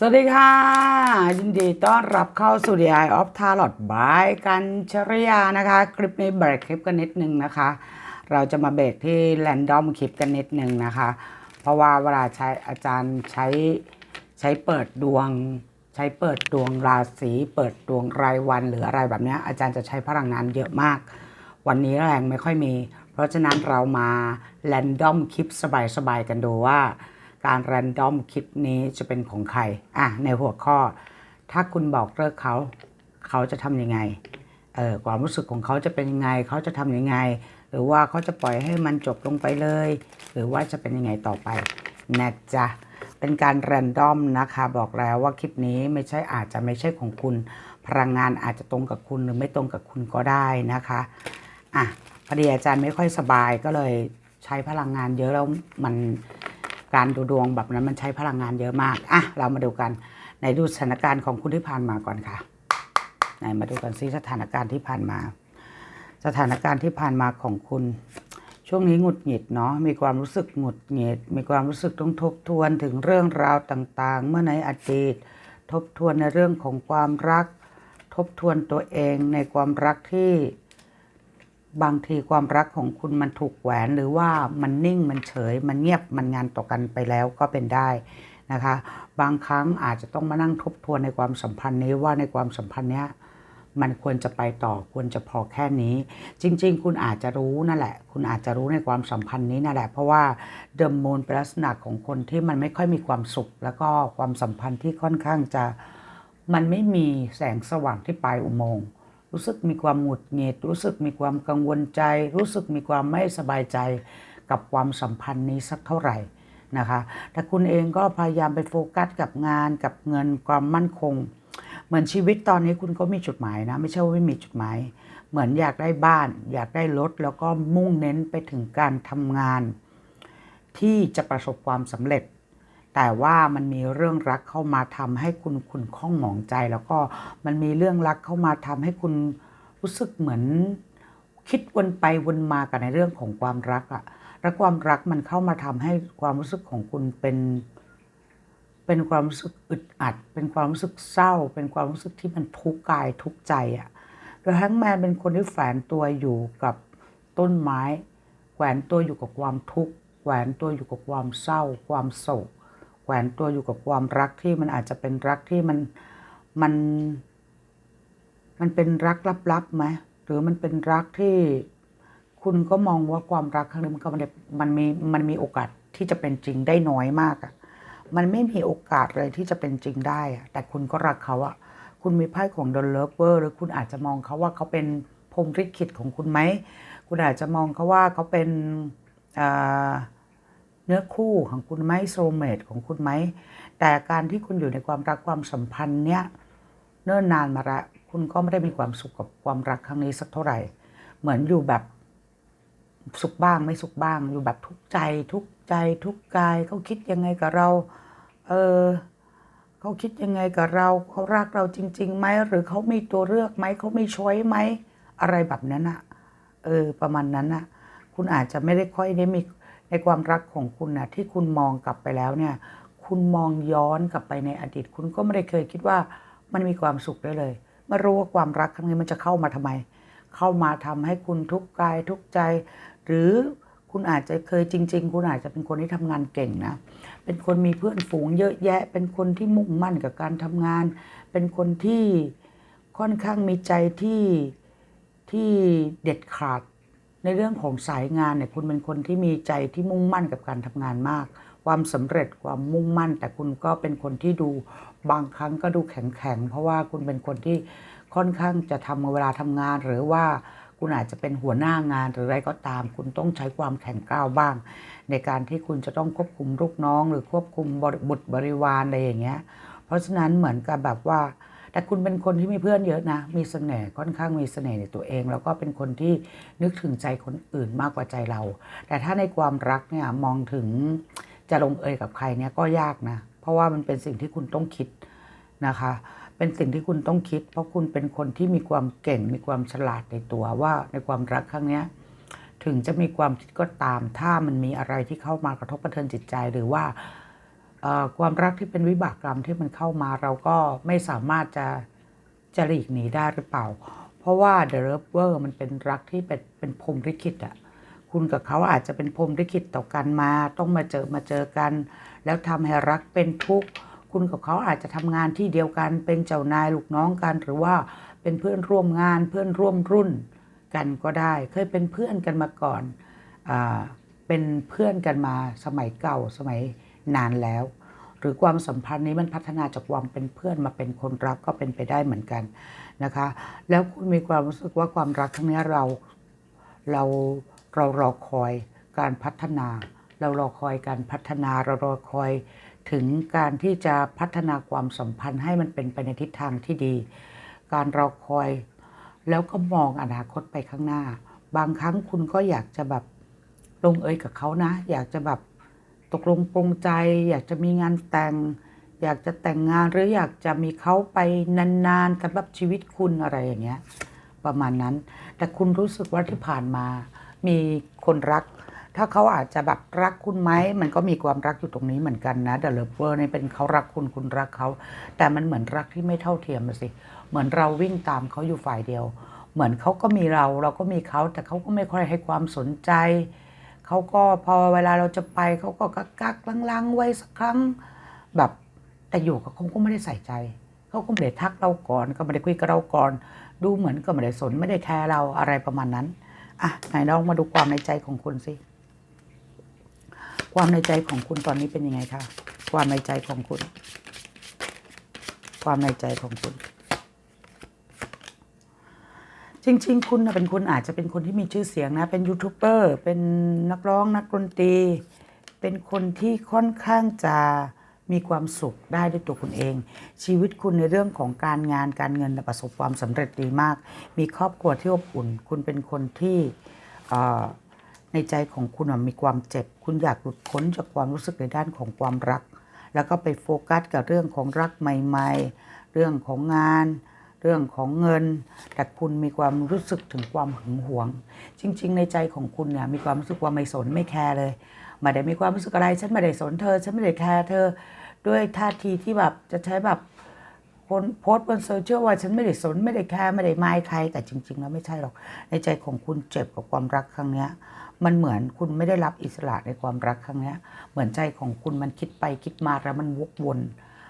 สวัสดีค่ะ ยินดีต้อนรับเข้าสู่ The Eye of Tarot by กันชรยานะคะ คลิปนี้เบรกคลิปกันนิดนึงนะคะ เราจะมาเบรกที่ Random คลิปกันนิดนึงนะคะ เพราะว่าเวลาใช้อาจารย์ใช้ใช้เปิดดวง ใช้เปิดดวงราศีเปิดดวงรายวันหรืออะไรแบบนี้อาจารย์จะใช้พลังงานเยอะมาก วันนี้แรงไม่ค่อยมี เพราะฉะนั้นเรามาแรนดอมคลิปสบายๆกันดูว่า การแรนดอมคลิปนี้จะเป็นของใคร อะ ในหัวข้อ ถ้าคุณบอกเลิกเขา เขาจะทำยังไง เออความรู้สึกของเขาจะเป็นยังไง เขาจะทำยังไง หรือว่าเขาจะปล่อยให้มันจบลงไปเลย หรือว่าจะเป็นยังไงต่อไปนะจ๊ะเป็นการแรนดอมนะคะ บอกแล้วว่าคลิปนี้ไม่ใช่อาจจะไม่ใช่ของคุณ พลังงานอาจจะตรงกับคุณหรือไม่ตรงกับคุณก็ได้นะคะอะพอดีอาจารย์ไม่ค่อยสบายก็เลยใช้พลังงานเยอะแล้วมัน การดูดวงแบบนั้นมันใช้พลังงานเยอะมากอะเรามาดูกันในดูสถานการณ์ของคุณที่ผ่านมาก่อนค่ะไหนมาดูกันซิสถานการณ์ที่ผ่านมา สถานการณ์ที่ผ่านมาของคุณ ช่วงนี้หงุดหงิดเนาะมีความรู้สึกหงุดหงิด มีความรู้สึกต้องทบทวนถึงเรื่องราวต่างๆ เมื่อในอดีตทบทวนในเรื่องของความรัก ทบทวนตัวเองในความรักที่ บางทีความรักของคุณมันถูกแหวนหรือว่ามันนิ่งมันเฉย มันเงียบมันงานต่อกันไปแล้วก็เป็นได้นะคะ บางครั้งอาจจะต้องมานั่งทบทวนในความสัมพันธ์นี้ว่าในความสัมพันธ์เนี้ยมันควรจะไปต่อควรจะพอแค่นี้ จริง ๆ คุณอาจจะรู้นั่นแหละ คุณอาจจะรู้ในความสัมพันธ์นี้นั่นแหละ เพราะว่าเดมมูนเป็นลักษณะของคนที่มันไม่ค่อยมีความสุข แล้วก็ความสัมพันธ์ที่ค่อนข้างจะมันไม่มีแสงสว่างที่ปลายอุโมงค์ รู้สึกมีความหงุดหงิด รู้สึกมีความกังวลใจ รู้สึกมีความไม่สบายใจกับความสัมพันธ์นี้สักเท่าไหร่นะคะแต่คุณเองก็พยายามไปโฟกัสกับงานกับเงินความมั่นคง เหมือนชีวิตตอนนี้คุณก็มีจุดหมายนะ ไม่ใช่ว่าไม่มีจุดหมาย เหมือนอยากได้บ้าน อยากได้รถแล้วก็มุ่งเน้นไปถึงการทำงาน ที่จะประสบความสำเร็จ แต่ว่ามันมีเรื่องรักเข้ามาทำให้คุณคุณข้องหมองใจ แล้วก็มันมีเรื่องรักเข้ามาทำให้คุณรู้สึกเหมือน คิดวนไปวนมากับในเรื่องของความรักอะและความรักมันเข้ามาทำให้ความรู้สึกของคุณเป็น เป็นความรู้สึกอึดอัด เป็นความรู้สึกเศร้า เป็นความรู้สึกที่มันทุกข์กายทุกข์ใจอะโดยแฮงแมนเป็นคนที่แฝงตัวอยู่กับต้นไม้แขวนตัวอยู่กับความทุกข์แขวนตัวอยู่กับความเศร้า ความโศก แขวนตัวอยู่กับความรักที่มันอาจจะเป็นรักที่มันมัน มันเป็นรักลับๆไหมหรือมันเป็นรักที่คุณก็มองว่าความรักครั้งนี้มันก็มันมันมีมันมีโอกาสที่จะเป็นจริงได้น้อยมากอะมันไม่มีโอกาสเลยที่จะเป็นจริงได้อะแต่คุณก็รักเขาอะคุณมีไพ่ของ The Lover หรือคุณอาจจะมองเขาว่าเขาเป็นพรหมลิขิตของคุณไหม คุณอาจจะมองเขาว่าเขาเป็นอ่า เนื้อคู่ของคุณไหมโซเมตของคุณไหม แต่การที่คุณอยู่ในความรักความสัมพันธ์เนี้ยเนิ่นนานมาละคุณก็ไม่ได้มีความสุขกับความรักครั้งนี้สักเท่าไหร่ เหมือนอยู่แบบสุขบ้างไม่สุขบ้าง อยู่แบบทุกข์ใจทุกข์ใจทุกข์กายเขาคิดยังไงกับเรา เออเขาคิดยังไงกับเราเขารักเราจริงๆไหมหรือเขามีตัวเลือกไหมเขามีช้อยไหมอะไรแบบนั้นอะเออ ประมาณนั้นอะคุณอาจจะไม่ได้ค่อยได้มี ในความรักของคุณนะที่คุณมองกลับไปแล้วเนี่ย คุณมองย้อนกลับไปในอดีต คุณก็ไม่ได้เคยคิดว่ามันมีความสุขได้เลยไมารู้ว่าความรักครั้งนี้มันจะเข้ามาทำไม เข้ามาทำให้คุณทุกข์กายทุกข์ใจ หรือคุณอาจจะเคยจริง ๆ คุณอาจจะเป็นคนที่ทำงานเก่งนะ เป็นคนมีเพื่อนฝูงเยอะแยะ เป็นคนที่มุ่งมั่นกับการทำงาน เป็นคนที่ค่อนข้างมีใจที่ที่เด็ดขาด ในเรื่องของสายงานเนี่ยคุณเป็นคนที่มีใจที่มุ่งมั่นกับการทำงานมาก ความสำเร็จความมุ่งมั่น แต่คุณก็เป็นคนที่ดูบางครั้งก็ดูแข็งๆเพราะว่าคุณเป็นคนที่ค่อนข้างจะทำเวลาทำงานหรือว่าคุณอาจจะเป็นหัวหน้างานหรืออะไรก็ตาม คุณต้องใช้ความแข็งกร้าวบ้าง ในการที่คุณจะต้องควบคุมลูกน้อง หรือควบคุมบุตรบริวารอะไรอย่างเงี้ย เพราะฉะนั้นเหมือนกับแบบว่า แต่คุณเป็นคนที่มีเพื่อนเยอะนะ มีเสน่ห์ค่อนข้างมีเสน่ห์ในตัวเอง แล้วก็เป็นคนที่นึกถึงใจคนอื่นมากกว่าใจเรา แต่ถ้าในความรักเนี่ยมองถึงจะลงเอยกับใครเนี่ยก็ยากนะ เพราะว่ามันเป็นสิ่งที่คุณต้องคิดนะคะ เป็นสิ่งที่คุณต้องคิด เพราะคุณเป็นคนที่มีความเก่ง มีความฉลาดในตัวว่าในความรักครั้งเนี้ยถึงจะมีความคิดก็ตาม ถ้ามันมีอะไรที่เข้ามากระทบกระเทือนจิตใจหรือว่า ความรักที่เป็นวิบากกรรมที่มันเข้ามาเราก็ไม่สามารถจะจะหลีกหนีได้หรือเปล่า เพราะว่า The Lover มันเป็นรักที่เป็นเป็นพรมลิขิตอะคุณกับเขาอาจจะเป็นพรมลิขิตต่อกันมา ต้องมาเจอมาเจอกัน แล้วทำให้รักเป็นทุกข์คุณกับเขาอาจจะทำงานที่เดียวกันเป็นเจ้านายลูกน้องกัน หรือว่าเป็นเพื่อนร่วมงานเพื่อนร่วมรุ่นกันก็ได้ เคยเป็นเพื่อนกันมาก่อนอเป็นเพื่อนกันมาสมัยเก่าสมัยนานแล้ว หรือความสัมพันธ์นี้มันพัฒนาจากความเป็นเพื่อนมาเป็นคนรักก็เป็นไปได้เหมือนกันนะคะ แล้วคุณมีความรู้สึกว่าความรักครั้งนี้เราเราเรารอคอยการพัฒนา เรารอคอยการพัฒนาเรารอคอยถึงการที่จะพัฒนาความสัมพันธ์ให้มันเป็นไปในทิศทางที่ดี การรอคอย แล้วก็มองอนาคตไปข้างหน้า บางครั้งคุณก็อยากจะแบบลงเอยกับเขานะ อยากจะแบบ ตกลงปรงใจ อยากจะมีงานแต่ง อยากจะแต่งงานหรืออยากจะมีเขาไปนานๆสำหรับชีวิตคุณอะไรอย่างเงี้ยประมาณนั้น แต่คุณรู้สึกว่าที่ผ่านมา มีคนรัก ถ้าเขาอาจจะแบบรักคุณไหมมันก็มีความรักอยู่ตรงนี้เหมือนกันนะ The Lover เนี่ยเป็นเขารักคุณคุณรักเขาแต่มันเหมือนรักที่ไม่เท่าเทียมสิเหมือนเราวิ่งตามเขาอยู่ฝ่ายเดียว เหมือนเขาก็มีเราเราก็มีเขาแต่เขาก็ไม่ค่อยให้ความสนใจ เขาก็พอเวลาเราจะไปเขาก็กักกักลังๆไว้สักครั้ง แบบแต่อยู่กับเขาก็ไม่ได้ใส่ใจเขาก็ไม่ได้ทักเราก่อน ก็ไม่ได้คุยกับเราก่อน ดูเหมือนก็ไม่ได้สนไม่ได้แคร์เราอะไรประมาณนั้นอะไหนลองมาดูความในใจของคุณสิความในใจของคุณตอนนี้เป็นยังไงคะความในใจของคุณ ความในใจของคุณ จริง ๆ คุณนะเป็นคนอาจจะเป็นคนที่มีชื่อเสียงนะ เป็นยูทูบเบอร์ เป็นนักร้องนักดนตรี เป็นคนที่ค่อนข้างจะมีความสุขได้ด้วยตัวคุณเอง ชีวิตคุณในเรื่องของการงานการเงินประสบความสำเร็จดีมาก มีครอบครัวที่อบอุ่น คุณเป็นคนที่ในใจของคุณมีความเจ็บ คุณอยากหลุดพ้นจากความรู้สึกในด้านของความรัก แล้วก็ไปโฟกัสกับเรื่องของรักใหม่ ๆ เรื่องของงาน เรื่องของเงิน แต่คุณมีความรู้สึกถึงความหึงหวง จริง ๆ ในใจของคุณเนี่ยมีความรู้สึกว่าไม่สนไม่แคร์เลยไม่ได้มีความรู้สึกอะไร ฉันไม่ได้สนเธอ ฉันไม่ได้แคร์เธอ ด้วยท่าทีที่แบบจะใช้แบบคนโพสต์บนโซเชียลว่าฉันไม่ได้สนไม่ได้แคร์ไม่ได้ไม่ใคร แต่จริง ๆ แล้วไม่ใช่หรอก ในใจของคุณเจ็บกับความรักครั้งเนี้ยมันเหมือนคุณไม่ได้รับอิสระในความรักครั้งเนี้ยเหมือนใจของคุณมันคิดไปคิดมาแล้วมันวกวน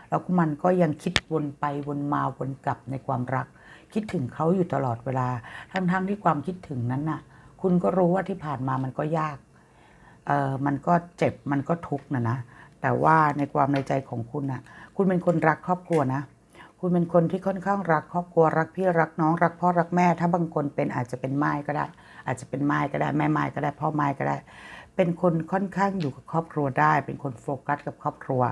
แล้วมันก็ยังคิดวนไปวนมาวนกลับในความรัก คิดถึงเขาอยู่ตลอดเวลา ทั้งๆที่ความคิดถึงนั้นน่ะ คุณก็รู้ว่าที่ผ่านมามันก็ยากเออมันก็เจ็บมันก็ทุกข์นะนะแต่ว่าในความในใจของคุณน่ะ คุณเป็นคนรักครอบครัวนะคุณเป็นคนที่ค่อนข้างรักครอบครัวรักพี่รักน้องรักพ่อรักแม่ ถ้าบางคนเป็นอาจจะเป็นไม้ก็ได้ อาจจะเป็นไม้ก็ได้แม่ไม้ก็ได้พ่อไม้ก็ได้ เป็นคนค่อนข้างอยู่กับครอบครัวได้ เป็นคนโฟกัสกับครอบครัว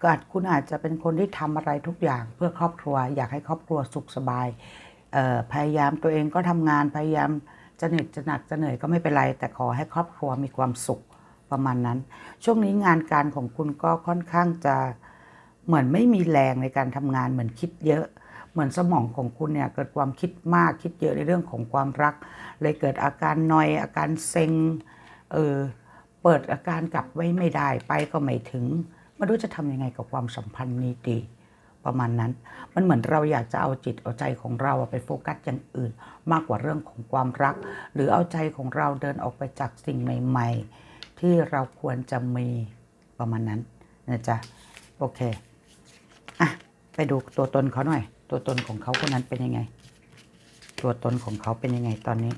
ก็อาจคุณอาจจะเป็นคนที่ทำอะไรทุกอย่างเพื่อครอบครัว อยากให้ครอบครัวสุขสบายพยายามตัวเองก็ทำงานพยายามจะเหน็ดจะหนักจะเหนื่อยก็ไม่เป็นไร แต่ขอให้ครอบครัวมีความสุขประมาณนั้น ช่วงนี้งานการของคุณก็ค่อนข้างจะเหมือนไม่มีแรงในการทำงานเหมือนคิดเยอะเหมือนสมองของคุณเนี่ยเกิดความคิดมากคิดเยอะในเรื่องของความรัก เลยเกิดอาการนอยอาการเซ็งเออ เปิดอาการกลับไว้ไม่ได้ไปก็ไม่ถึงไม่รู้จะทำยังไงกับความสัมพันธ์นี้ดีประมาณนั้น มันเหมือนเราอยากจะเอาจิตเอาใจของเราไปโฟกัสอย่างอื่น มากกว่าเรื่องของความรัก หรือเอาใจของเราเดินออกไปจากสิ่งใหม่ ๆ ที่เราควรจะมีประมาณนั้นนะจ๊ะโอเคอะไปดูตัวตนเขาหน่อย ตัวตนของเขาคนนั้นเป็นยังไง ตัวตนของเขาเป็นยังไงตอนนี้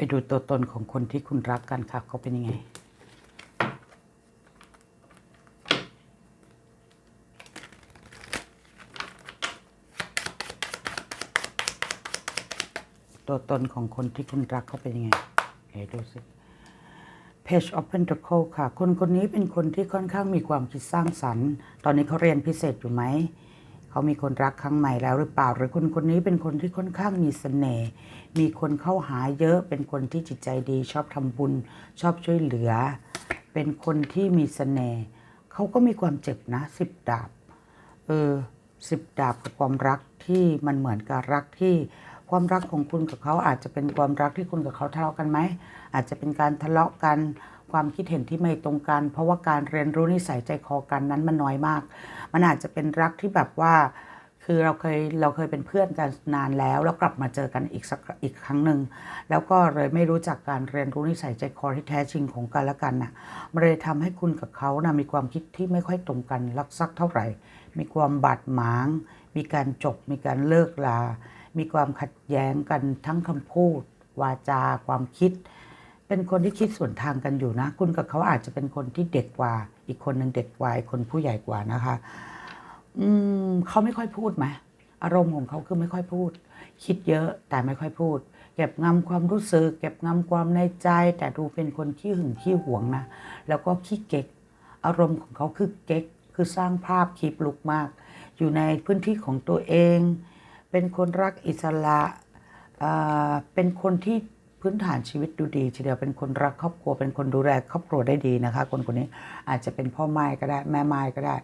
ไปดูตัวตนของคนที่คุณรักกันค่ะ เขาเป็นยังไง ตัวตนของคนที่คุณรักเขาเป็นยังไงไหนดูสิ Page of Pentacle ค่ะ คนคนนี้เป็นคนที่ค่อนข้างมีความคิดสร้างสรรค์ ตอนนี้เขาเรียนพิเศษอยู่ไหม เขามีคนรักครั้งใหม่แล้วหรือเปล่า หรือคนคนนี้เป็นคนที่ค่อนข้างมีเสน่ห์ มีคนเข้าหาเยอะ เป็นคนที่จิตใจดี ชอบทำบุญ ชอบช่วยเหลือ เป็นคนที่มีเสน่ห์เขาก็มีความเจ็บนะสิบดาบ เออสิบดาบกับความรักที่มันเหมือนกับรักที่ ความรักของคุณกับเขาอาจจะเป็นความรักที่คุณกับเขาทะเลาะกันไหม อาจจะเป็นการทะเลาะกันความคิดเห็นที่ไม่ตรงกัน เพราะว่าการเรียนรู้นิสัยใจคอกันนั้นมันน้อยมาก มันอาจจะเป็นรักที่แบบว่า คือเราเคยเราเคยเป็นเพื่อนกันนานแล้ว แล้วกลับมาเจอกันอีกสักอีกครั้งหนึ่งแล้วก็เลยไม่รู้จักการเรียนรู้นิสัยใจคอที่แท้จริงของกันและกันน่ะมันเลยทำให้คุณกับเขานะมีความคิดที่ไม่ค่อยตรงกันรักสักเท่าไหร่ มีความบาดหมาง มีการจบมีการเลิกลา มีความขัดแย้งกันทั้งคำพูด วาจา ความคิด เป็นคนที่คิดส่วนทางกันอยู่นะ คุณกับเขาอาจจะเป็นคนที่เด็กกว่า อีกคนหนึ่งเด็กกว่าอีกคนผู้ใหญ่กว่านะคะ อืมเขาไม่ค่อยพูดไหมอารมณ์ของเขาคือไม่ค่อยพูด คิดเยอะแต่ไม่ค่อยพูด เก็บงำความรู้สึก เก็บงำความในใจ แต่ดูเป็นคนขี้หึงขี้หวงนะ แล้วก็ขี้เก๊ก อารมณ์ของเขาคือเก๊ก คือสร้างภาพคีบลุกมาก อยู่ในพื้นที่ของตัวเอง เป็นคนรักอิสระอ่าเป็นคนที่พื้นฐานชีวิตดูดีทีเดียวเป็นคนรักครอบครัว เป็นคนดูแลครอบครัวได้ดีนะคะ คนคนนี้อาจจะเป็นพ่อไม้ก็ได้แม่ไม้ก็ได้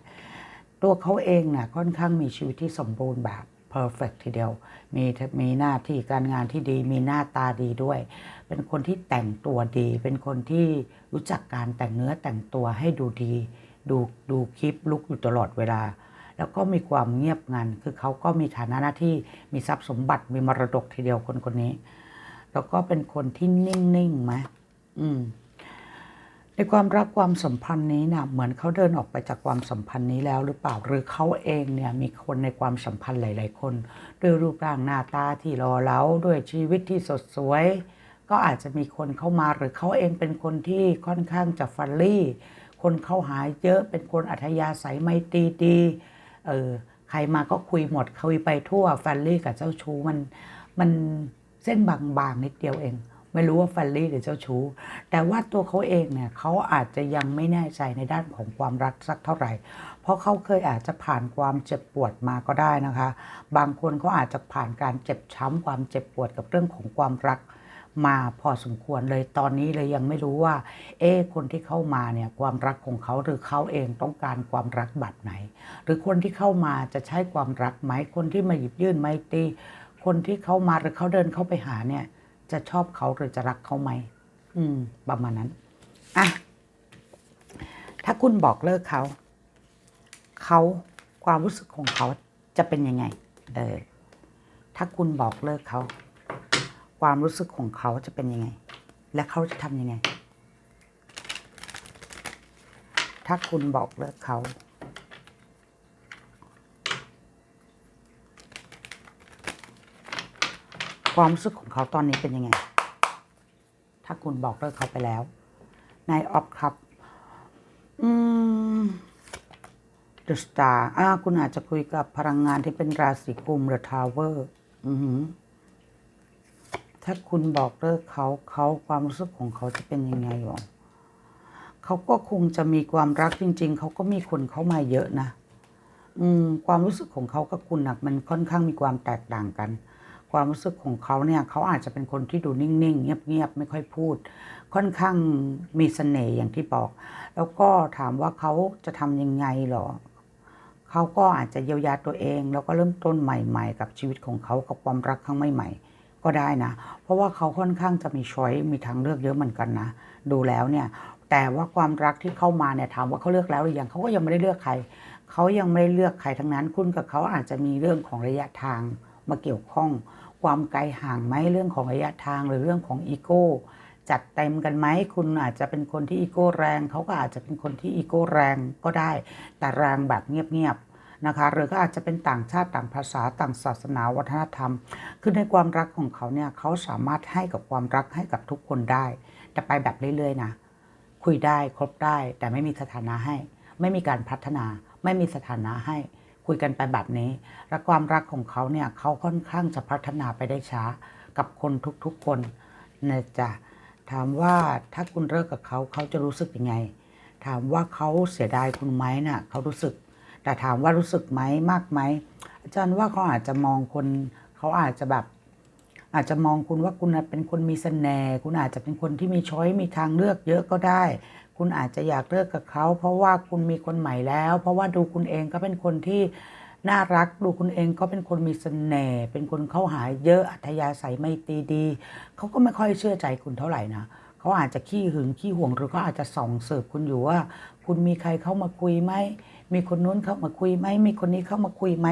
ตัวเขาเองนี่ยค่อนข้างมีชีวิตที่สมบูรณ์แบบ perfect ทีเดียว มีมีหน้าที่การงานที่ดี มีหน้าตาดีด้วย เป็นคนที่แต่งตัวดี เป็นคนที่รู้จักการแต่งเนื้อแต่งตัวให้ดูดี ดูดูคลิปลุกอยู่ตลอดเวลา แล้วก็มีความเงียบงัน คือเขาก็มีฐานะหน้าที่มีทรัพย์สมบัติมีมรดกทีเดียวคนคนนี้ แล้วก็เป็นคนที่นิ่งๆไหมอืมในความรักความสัมพันธ์นี้นะเหมือนเขาเดินออกไปจากความสัมพันธ์นี้แล้วหรือเปล่าหรือเขาเองเนี่ยมีคนในความสัมพันธ์หลาย ๆ คน ด้วยรูปร่างหน้าตาที่รอเล้าด้วยชีวิตที่สดสวย ก็อาจจะมีคนเข้ามาหรือเขาเองเป็นคนที่ค่อนข้างจะฟันลี่ คนเข้าหายเยอะเป็นคนอัธยาศัยไม่ตีดี เออใครมาก็คุยหมดคุยไปทั่วฟันลี่กับเจ้าชู้มันมันเส้นบางๆนิดเดียวเอง ไม่รู้ว่าฟันลี่หรือเจ้าชู้ แต่ว่าตัวเขาเองเนี่ยเขาอาจจะยังไม่แน่ใจในด้านของความรักสักเท่าไหร่ เพราะเขาเคยอาจจะผ่านความเจ็บปวดมาก็ได้นะคะ บางคนเขาอาจจะผ่านการเจ็บช้ำความเจ็บปวดกับเรื่องของความรัก มาพอสมควรเลยตอนนี้เลยยังไม่รู้ว่า เอ๊คนที่เข้ามาเนี่ยความรักของเขาหรือเขาเองต้องการความรักแบบไหน หรือคนที่เข้ามาจะใช้ความรักไหมคนที่มาหยิบยื่นไมตรีคนที่เข้ามาหรือเขาเดินเข้าไปหาเนี่ย จะชอบเขาหรือจะรักเขาไหมอืม ประมาณนั้นอะถ้าคุณบอกเลิกเขา เขาความรู้สึกของเขาจะเป็นยังไง เออ ถ้าคุณบอกเลิกเขา ความรู้สึกของเขาจะเป็นยังไง และเขาจะทำยังไง ถ้าคุณบอกเลิกเขาความรู้สึกของเขาตอนนี้เป็นยังไง ถ้าคุณบอกเลิกเขาไปแล้ว นายออฟครับ อืม The Star อ่า คุณอาจจะคุยกับพลังงานที่เป็นราศีกุมหรือทาวเวอร์ อือหือ ถ้าคุณบอกเลิกเขาเขาความรู้สึกของเขาจะเป็นยังไงหรอเขาก็คงจะมีความรักจริง ๆ เขาก็มีคนเข้ามาเยอะนะ อืม ความรู้สึกของเขากับคุณนะมันค่อนข้างมีความแตกต่างกัน ความรู้สึกของเขาเนี่ย เขาอาจจะเป็นคนที่ดูนิ่งๆ เงียบๆ ไม่ค่อยพูด ค่อนข้างมีเสน่ห์อย่างที่บอก แล้วก็ถามว่าเขาจะทำยังไงหรอเขาก็อาจจะเยียวยาตัวเอง แล้วก็เริ่มต้นใหม่ ๆ กับชีวิตของเขากับความรักครั้งใหม่ๆ ก็ได้นะ เพราะว่าเขาค่อนข้างจะมีช้อยมีทางเลือกเยอะเหมือนกันนะ ดูแล้วเนี่ย แต่ว่าความรักที่เข้ามาเนี่ยถามว่าเขาเลือกแล้วหรือยังเขาก็ยังไม่ได้เลือกใคร เขายังไม่ได้เลือกใครทั้งนั้น คุณกับเขาอาจจะมีเรื่องของระยะทางมาเกี่ยวข้อง ความไกลห่างไหมเรื่องของระยะทางหรือเรื่องของอีโก้จัดเต็มกันไหมคุณอาจจะเป็นคนที่อีโก้แรง เขาก็อาจจะเป็นคนที่อีโก้แรงก็ได้ แต่แรงแบบเงียบ นะคะหรือก็อาจจะเป็นต่างชาติต่างภาษาต่างศาสนาวัฒนธรรม คือในความรักของเขาเนี่ยเขาสามารถให้กับความรักให้กับทุกคนได้ แต่ไปแบบเรื่อยๆนะคุยได้ครบได้ แต่ไม่มีสถานะให้ ไม่มีการพัฒนา ไม่มีสถานะให้คุยกันไปแบบนี้ และความรักของเขาเนี่ยเขาค่อนข้างจะพัฒนาไปได้ช้ากับคนทุกๆคนนะจ๊ะถามว่าถ้าคุณเลิกกับเขาเขาจะรู้สึกยังไง ถามว่าเขาเสียดายคุณไหมน่ะเขารู้สึก แต่ถามว่ารู้สึกไหมมากไหมอาจารย์ว่าเขาอาจจะมองคนเขาอาจจะแบบ อาจจะมองคุณว่าคุณเป็นคนมีเสน่ห์คุณอาจจะเป็นคนที่มีช้อยมีทางเลือกเยอะก็ได้ คุณอาจจะอยากเลิกกับเขา เพราะว่าคุณมีคนใหม่แล้ว เพราะว่าดูคุณเองก็เป็นคนที่น่ารักดูคุณเองก็เป็นคนมีเสน่ห์เป็นคนเข้าหาเยอะอัธยาศัยไม่ตีดีเขาก็ไม่ค่อยเชื่อใจคุณเท่าไหร่นะเขาอาจจะขี้หึงขี้ห่วงหรือก็อาจจะส่องเสิร์ฟคุณอยู่ว่า คุณมีใครเข้ามาคุยไหม มีคนนู้นเข้ามาคุยไหมมีคนนี้เข้ามาคุยไหม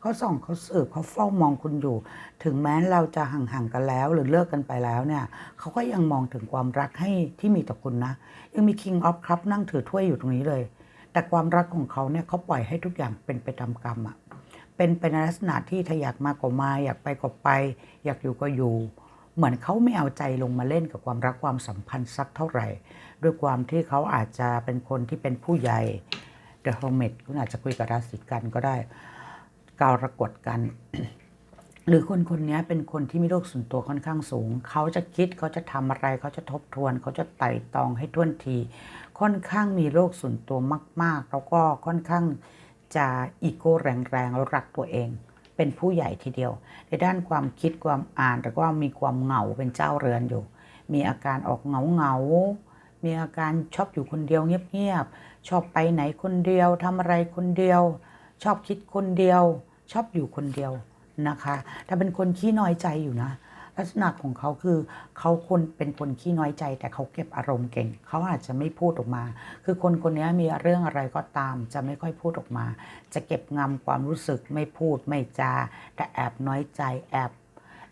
เขาส่องเขาสิร์ฟเขาเฝ้ามองคุณอยู่ ถึงแม้เราจะห่างๆกันแล้ว หรือเลิกกันไปแล้วเนี่ยเขาก็ยังมองถึงความรักให้ที่มีต่อคุณนะ ยังมี King of Cup นั่งถือถ้วยอยู่ตรงนี้เลย แต่ความรักของเขาเนี่ยเขาปล่อยให้ทุกอย่างเป็นไปตามกรรมอะเป็นไปในลักษณะที่ถ้าอยากมาก็มา อยากไปก็ไป อยากอยู่ก็อยู่เหมือนเขาไม่เอาใจลงมาเล่นกับความรักความสัมพันธ์สักเท่าไหร่ ด้วยความที่เขาอาจจะเป็นคนที่เป็นผู้ใหญ่ The Hermit คุณอาจจะคุยกับราศีกันก็ได้กาวระกดกัน หรือคนคนนี้เป็นคนที่มีโรคส่วนตัวค่อนข้างสูง เขาจะคิดเขาจะทำอะไรเขาจะทบทวน เขาจะไต่ตองให้ท่วนที ค่อนข้างมีโรคส่วนตัวมาก ๆ แล้วก็ค่อนข้างจะอีโก้แรงๆแล้วรักตัวเอง เป็นผู้ใหญ่ทีเดียว ในด้านความคิดความอ่านแต่ก็มีความเหงาเป็นเจ้าเรือนอยู่ มีอาการออกเหงาเหงามีอาการชอบอยู่คนเดียวเงียบ ชอบไปไหนคนเดียวทำอะไรคนเดียว ชอบคิดคนเดียว ชอบอยู่คนเดียวนะคะแต่เป็นคนขี้น้อยใจอยู่นะลักษณะของเขาคือเขาคนเป็นคนขี้น้อยใจ แต่เขาเก็บอารมณ์เก่ง เขาอาจจะไม่พูดออกมา คือคนคนนี้มีเรื่องอะไรก็ตาม จะไม่ค่อยพูดออกมา จะเก็บงำความรู้สึกไม่พูดไม่จา แต่แอบน้อยใจแอบ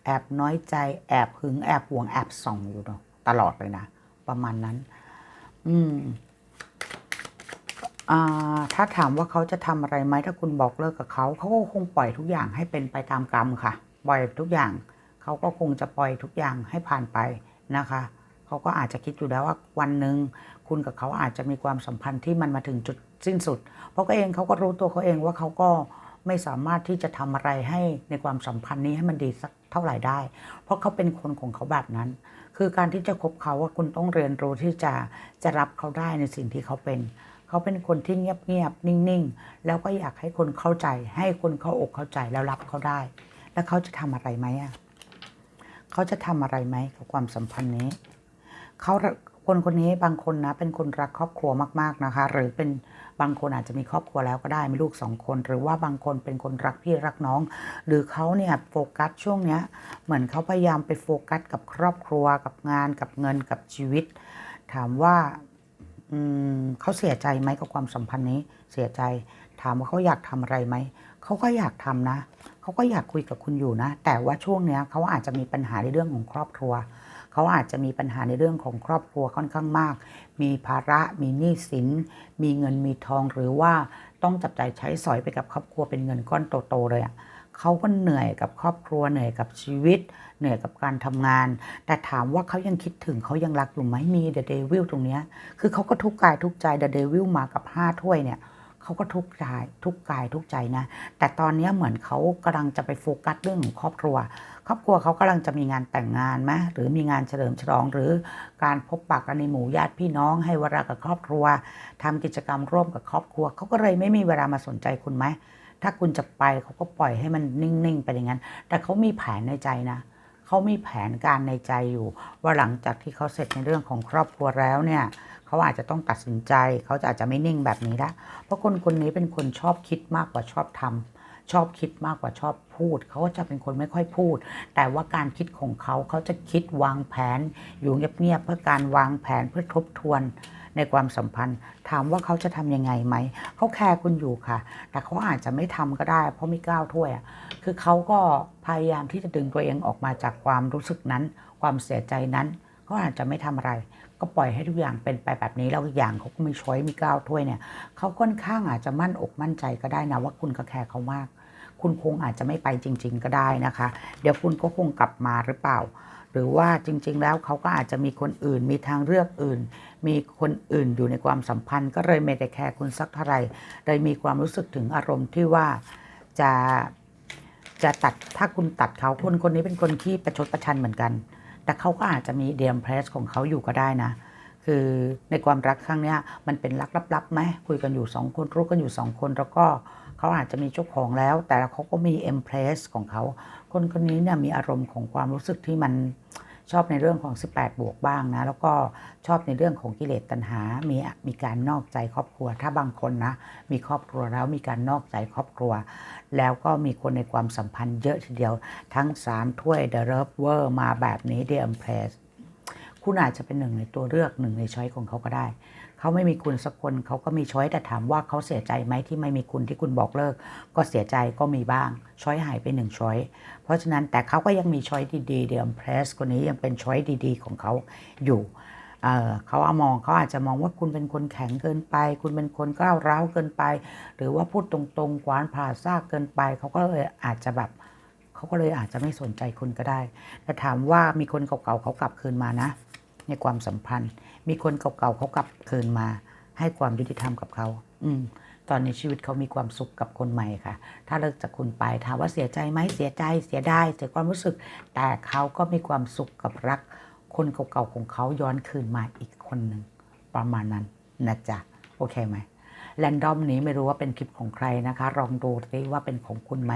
แอบน้อยใจแอบหึงแอบห่วงแอบส่องอยู่ตลอดเลยนะ ประมาณนั้น อืม ถ้าถามว่าเขาจะทำอะไรไหมถ้าคุณบอกเลิกกับเขาเขาก็คงปล่อยทุกอย่างให้เป็นไปตามกรรมค่ะ ปล่อยทุกอย่างเขาก็คงจะปล่อยทุกอย่างให้ผ่านไปนะคะเขาก็อาจจะคิดอยู่แล้วว่าวันหนึ่งคุณกับเขาอาจจะมีความสัมพันธ์ที่มันมาถึงจุดสิ้นสุด เพราะก็เองเขาก็รู้ตัวเขาเองว่าเขาก็ไม่สามารถที่จะทำอะไรให้ในความสัมพันธ์นี้ให้มันดีสักเท่าไหร่ได้ เพราะเขาเป็นคนของเขาแบบนั้น คือการที่จะคบเขาว่าคุณต้องเรียนรู้ที่จะจะรับเขาได้ในสิ่งที่เขาเป็น เขาเป็นคนที่เงียบๆนิ่งๆ แล้วก็อยากให้คนเข้าใจ ให้คนเข้าอกเข้าใจแล้วรับเขาได้ แล้วเขาจะทำอะไรไหมอะเขาจะทำอะไรไหมกับความสัมพันธ์นี้เขาคนคนนี้บางคนนะ เป็นคนรักครอบครัวมาก ๆนะคะ หรือเป็นบางคนอาจจะมีครอบครัวแล้วก็ได้มีลูกสองคน หรือว่าบางคนเป็นคนรักพี่รักน้อง หรือเขาเนี่ยโฟกัสช่วงเนี้ยเหมือนเขาพยายามไปโฟกัสกับครอบครัวกับงานกับเงินกับชีวิต ถามว่า เขาเสียใจไหมกับความสัมพันธ์นี้ เสียใจ ถามว่าเขาอยากทำอะไรไหม เขาก็อยากทำนะ เขาก็อยากคุยกับคุณอยู่นะ แต่ว่าช่วงเนี้ยเขาอาจจะมีปัญหาในเรื่องของครอบครัว เขาอาจจะมีปัญหาในเรื่องของครอบครัวค่อนข้างมาก มีภาระ มีหนี้สิน มีเงิน มีทอง หรือว่าต้องจับจ่ายใช้สอยไปกับครอบครัวเป็นเงินก้อนโตๆเลยอะ่ะ เขาก็เหนื่อยกับครอบครัวเหนื่อยกับชีวิต เหนื่อยกับการทำงาน แต่ถามว่าเขายังคิดถึงเขายังรักอยู่ไหมมีเดอะเดวิลตรงเนี้ยคือเขาก็ทุกกายทุกใจเดอะเดวิลมากับห้าถ้วยเนี่ยเขาก็ทุกกายทุกกายทุกใจนะ แต่ตอนนี้เหมือนเขากำลังจะไปโฟกัสเรื่องของครอบครัว ครอบครัวเขากำลังจะมีงานแต่งงานไหมหรือมีงานเฉลิมฉลองหรือการพบปะกันในหมู่ญาติพี่น้อง ให้เวลากับครอบครัวทำกิจกรรมร่วมกับครอบครัวเขาก็เลยไม่มีเวลามาสนใจคุณไหม ถ้าคุณจะไปเขาก็ปล่อยให้มันนิ่งๆไปอย่างนั้น แต่เขามีแผนในใจนะเขามีแผนการในใจอยู่ ว่าหลังจากที่เขาเสร็จในเรื่องของครอบครัวแล้วเนี่ยเขาอาจจะต้องตัดสินใจ เขาจะอาจจะไม่นิ่งแบบนี้ละเพราะคนคนนี้เป็นคนชอบคิดมากกว่าชอบทำชอบคิดมากกว่าชอบพูด เขาจะเป็นคนไม่ค่อยพูด แต่ว่าการคิดของเขาเขาจะคิดวางแผนอยู่เงียบๆเพื่อการวางแผนเพื่อทบทวน ในความสัมพันธ์ ถามว่าเขาจะทำยังไงไหม เขาแคร์คุณอยู่ค่ะ แต่เขาอาจจะไม่ทำก็ได้ เพราะมีก้าวถ้วยอะคือเขาก็พยายามที่จะดึงตัวเองออกมาจากความรู้สึกนั้น ความเสียใจนั้นเขาอาจจะไม่ทำอะไร ก็ปล่อยให้ทุกอย่างเป็นไปแบบนี้แล้วอีกอย่างเขาก็มีช้อยมีก้าวถ้วยเนี่ยเขาค่อนข้างอาจจะมั่นอกมั่นใจก็ได้นะว่าคุณก็แคร์เขามาก คุณคงอาจจะไม่ไปจริง ๆ ก็ได้นะคะ เดี๋ยวคุณก็คงกลับมาหรือเปล่า หรือว่าจริง ๆ แล้วเขาก็อาจจะมีคนอื่น มีทางเลือกอื่น มีคนอื่นอยู่ในความสัมพันธ์ ก็เลยไม่ได้แคร์คุณสักเท่าไหร่เลยมีความรู้สึกถึงอารมณ์ที่ว่าจะจะตัดถ้าคุณตัดเขาคนคนนี้เป็นคนที่ประชดประชันเหมือนกัน แต่เขาก็อาจจะมีเดียมเพรสของเขาอยู่ก็ได้นะ คือในความรักครั้งนี้มันเป็นรักลับๆไหมคุยกันอยู่สองคนรู้กันอยู่สองคนแล้วก็ เขาอาจจะมีเจ้าของแล้ว แต่เขาก็มีเอ็มเพรสของเขา คนคนนี้เนี่ยมีอารมณ์ของความรู้สึกที่มันชอบในเรื่องของ 18 บวกบ้างนะ แล้วก็ชอบในเรื่องของกิเลสตัณหา มีมีการนอกใจครอบครัว ถ้าบางคนนะ มีครอบครัวแล้วมีการนอกใจครอบครัว แล้วก็มีคนในความสัมพันธ์เยอะทีเดียว ทั้งสามถ้วย The Lover มาแบบนี้ The Empress คุณอาจจะเป็นหนึ่งในตัวเลือกหนึ่งในช้อยของเขาก็ได้ เขาไม่มีคุณสักคนเขาก็มีช้อยแต่ถามว่าเขาเสียใจไหมที่ไม่มีคุณที่คุณบอกเลิก ก็เสียใจก็มีบ้าง ช้อยหายไปหนึ่งช้อยเพราะฉะนั้นแต่เขาก็ยังมีช้อยดีๆเดียมเพรสคนนี้ยังเป็นช้อยดี ๆ ของเขาอยู่เเขาเอามองเขาอาจจะมองว่าคุณเป็นคนแข็งเกินไป คุณเป็นคนก้าวร้าวเกินไป หรือว่าพูดตรงๆกวานผ่าซากเกินไป เขาก็เลยอาจจะแบบเขาก็เลยอาจจะไม่สนใจคุณก็ได้แต่ถามว่ามีคนเก่าๆเขากลับคืนมานะ ในความสัมพันธ์ มีคนเก่าๆเขากลับคืนมา ให้ความยุติธรรมกับเขา อืม ตอนนี้ชีวิตเขามีความสุขกับคนใหม่ค่ะ ถ้าเลิกจากคุณไปถามว่าเสียใจไหมเสียใจเสียดายเสียความรู้สึก แต่เขาก็มีความสุขกับรัก คนเก่าๆของเขาย้อนคืนมาอีกคนหนึ่งประมาณนั้นนะจ๊ะโอเคไหมแรนดอมนี้ไม่รู้ว่าเป็นคลิปของใครนะคะลองดูสิว่าเป็นของคุณไหม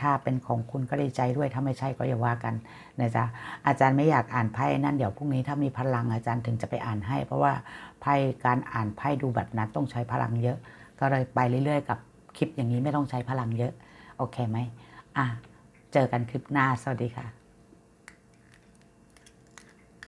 ถ้าเป็นของคุณก็ดีใจด้วย ถ้าไม่ใช่ก็อย่าว่ากันนะจ๊ะอาจารย์ไม่อยากอ่านไพ่นั่นเดี๋ยวพรุ่งนี้ถ้ามีพลังอาจารย์ถึงจะไปอ่านให้ เพราะว่าไพ่การอ่านไพ่ดูแบบนั้นต้องใช้พลังเยอะ ก็เลยไปเรื่อยๆ กับคลิปอย่างนี้ไม่ต้องใช้พลังเยอะ โอเคไหมอะเจอกันคลิปหน้าสวัสดีค่ะ